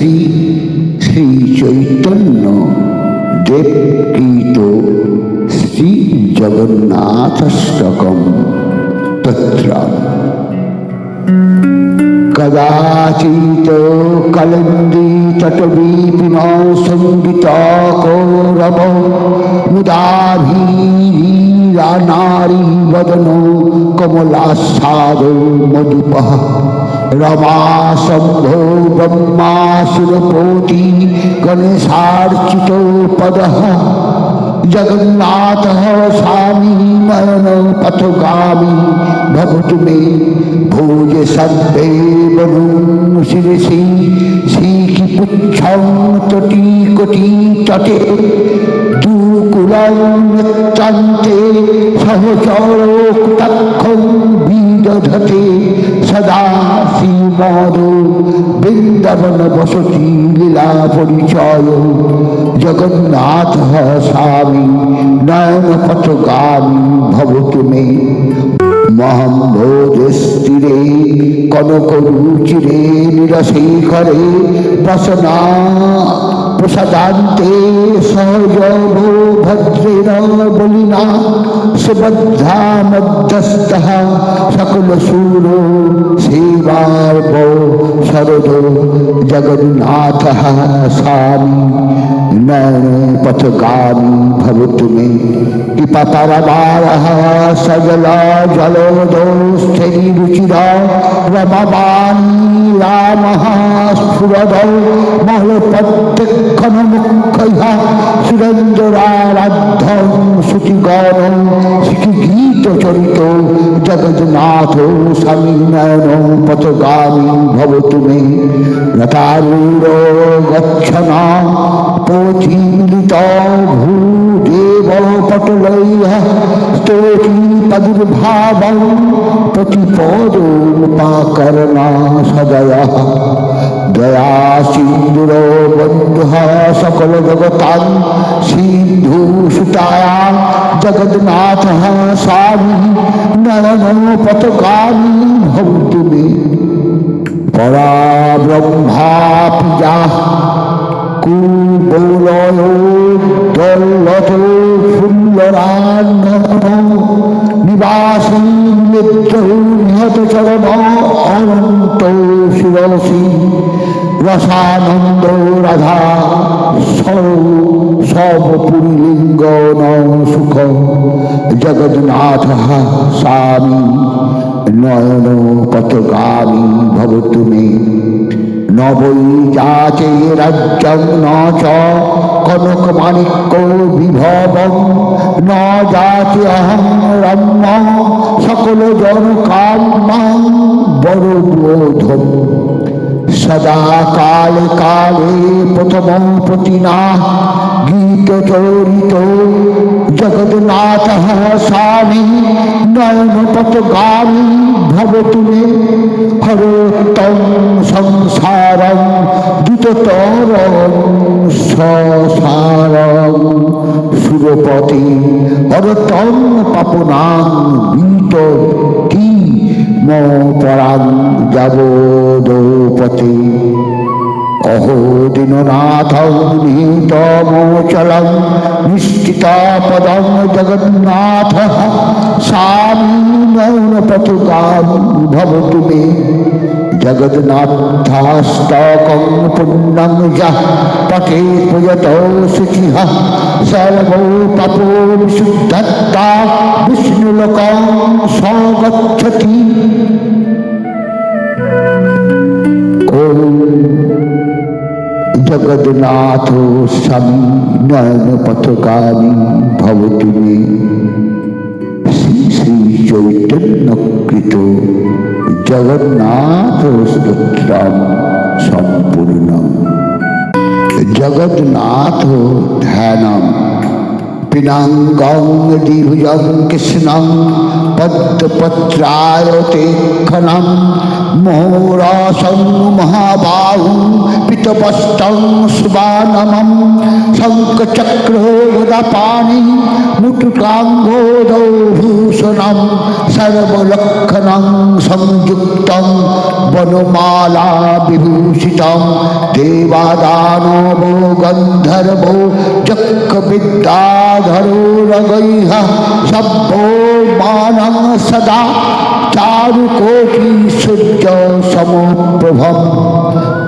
শ্রী শ্রী চৈতন্য দেবকৃত শ্রী জগন্নাথষ্টকম তত্র। কদাচিত কলন্দি তটবীপিন সংগীত কৌরব মুদাভীরা নারী বদন কমলাস্বাদ মধুপ স্বামী নয়ন পথগামী ভবতু মে ভোজ সর্বে বনু শিরসি শিখি পুচ্ছং তটি কোটি তটে দুকুলং সহচর কুতক্ষং বিদধতে সদা শ্রীমদ বৃন্দাবন বসতি লীলা পরিচয়। জগন্নাথ স্বামী নয়ন পথগামী ভবতু মে মহম্ভোজস্তিরে কনক রুচিরে নিরশেখরে বসনা सदान्ते सौजो भद्रेण बलिना सुबद्धा मध्यस्थः सकलशूरो सेवार्भो शरदो जगन्नाथः स्वामी नैन भवतु मे कृपा सजला जलोदो स्थिरुचिरा रम रामः স্ফুরদ মহল প্রত্যক্ষণ মুখ্য সুরেন্দ্রারাধ্যম শ্রুতিগণ শ্রী গীত চরিত জগন্নাথ স্বামী নয়ন পথগামী ভবতু মে। রথারূঢ় গচ্ছন পোথি মিলিত ভূদেব পটলৈহ স্তোতি পদুর্ভাবং প্রতিপদোপাকরণা সদয়। দয়া সিন্ধুর বন্ধু সকল জগতাং সিন্ধু সুতায়া, জগন্নাথ স্বামী নয়ন পথগামী ভবতু মে পরা ব্রহ্মা পূজা কুবলয় দল্লত নিবাসী চরণ অনন্ত শিরসী রসানন্দ রাধা সব পুরীলিঙ্গ সুখ জগন্নাথ স্বামী নয়ন পথগামী ভবতু মে নবৈ যাচে রাজ্যং ন কনক মাণিক্য বিভবং ন যাচে অহং রম্য, সকল জন কাম্যাং বড় বোধম সদা কালে কালে প্রথম প্রতিনা, গীত চরিত, জগন্নাথ স্বামী নয়ন পথগামী ভবতু মে, হরোত্তম সংসারম, দ্রুততরম। সসারম সুরপতি হরতম পাপনাং বিত কি মরাং যাবোদপতি অহো দীননাথ নিহিতমোচলং নিশ্চিতাপদং জগন্নাথ। স্বামী নয়নপথুকাম ভবতু মে। জগন্নাথাষ্টকং পুণ্যং যः পঠে প্রয়ত শুচিः সর্বো পাপো বিশুদ্ধত্তা বিষ্ণুলোকং সগচ্ছতি জগন্নাথ স্বামী নয়ন পথগামী ভবতু মে শ্রী চৈতন্যকৃত জগন্নাথ স্তোত্রম সম্পূর্ণ জগন্নাথ ধ্যানম পিনাঙ্গং দ্বিভুজং কৃষ্ণং পদ্মপত্রায়তে মোহরাসং মহাবাহু পীতবস্তং সুবানমম শঙ্খচক্র গদাপাণি মুটুকাঙ্গোদৌ ভূষণম সর্বলক্ষণং সংযুক্তং বনমালা বিভূষিতম দেবাদানব গন্ধর্ব যক্ষ বিদ্যাধরো রগৈহ সভ্য মানং সদা চারুকোটি সূর্য সমপ্রভম।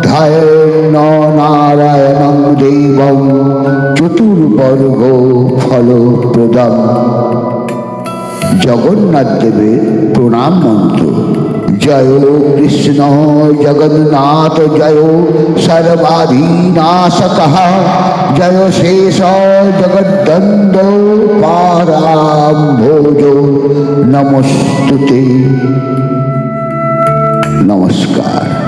ধ্যান নারায়ণং দেবং চতুর্বর্গ ফলপ্রদম। জগন্নাথ দেবের প্রণাম মন্ত্র। জয় কৃষ্ণ, জগন্নাথ জয়, সর্বাধীনাশক। জয় শেষ জগদ্দন্দ পারাম্ভোজ। নমস্তুতে। namaskar.